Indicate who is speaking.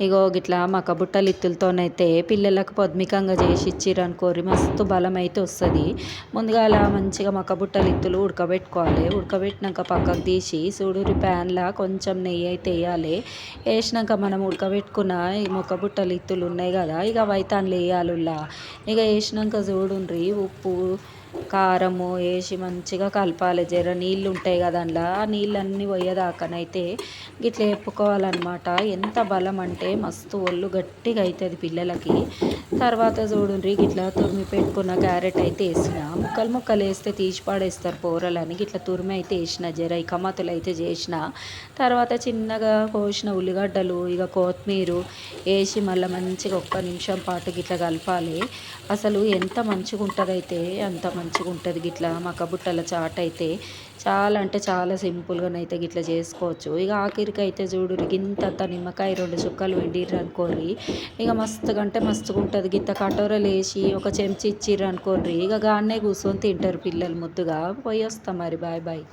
Speaker 1: ఇగో గిట్లా మక్క బుట్టలు ఇత్తులతోనైతే పిల్లలకు పొద్మికంగా చేసి ఇచ్చిర్రు అనుకోరి మస్తు బలం అయితే వస్తుంది. ముందుగా అలా మంచిగా మక్క బుట్టలు ఇత్తులు ఉడకబెట్టుకోవాలి. ఉడకబెట్టినాక పక్కకు తీసి సూడూరి ప్యాన్లా కొంచెం నెయ్యి అయితే వేయాలి. వేసినాక మనం ఉడకబెట్టుకున్న ఈ మొక్క బుట్టలు ఇత్తులు ఉన్నాయి కదా ఇక వైతాన్లు వేయాలి ఇక వేసినాక చూడుండ్రి ఉప్పు కారము వేసి మంచిగా కలపాలి. జర నీళ్ళు ఉంటాయి కదా అందులో. ఆ నీళ్ళన్నీ పోయేదాకానైతే గిట్ల చెప్పుకోవాలన్నమాట. ఎంత బలం అంటే మస్తు ఒళ్ళు గట్టిగా అవుతుంది పిల్లలకి. తర్వాత చూడండి ఇట్లా తురిమి పెట్టుకున్న క్యారెట్ అయితే వేసిన. ముక్కలు ముక్కలు వేస్తే తీసి పాడేస్తారు పోరలని. గిట్ల తురిమి అయితే వేసిన జర ఈ అయితే చేసిన. తర్వాత చిన్నగా కోసిన ఉల్లిగడ్డలు ఇక కొత్తిమీర వేసి మళ్ళీ మంచిగా ఒక్క నిమిషం పాటు గిట్ల కలపాలి. అసలు ఎంత మంచిగా ఉంటుంది అయితే అంత మంచిగా ఉంటుంది గిట్లా మక్క బుట్టల చాట్ అయితే చాలా అంటే చాలా సింపుల్గానైతే గిట్లా చేసుకోవచ్చు. ఇక ఆఖరికి అయితే చూడు గింత నిమ్మకాయ రెండు చుక్కలు పిండిర్రు అనుకోర్రి ఇక మస్తుగా అంటే మస్తుగా ఉంటుంది గింత కటోరలు వేసి ఒక చెంచి ఇచ్చిర్రు అనుకోర్రి ఇక గానే కూర్చొని తింటారు పిల్లలు ముద్దుగా. పోయి వస్తాం మరి బాయ్ బాయ్.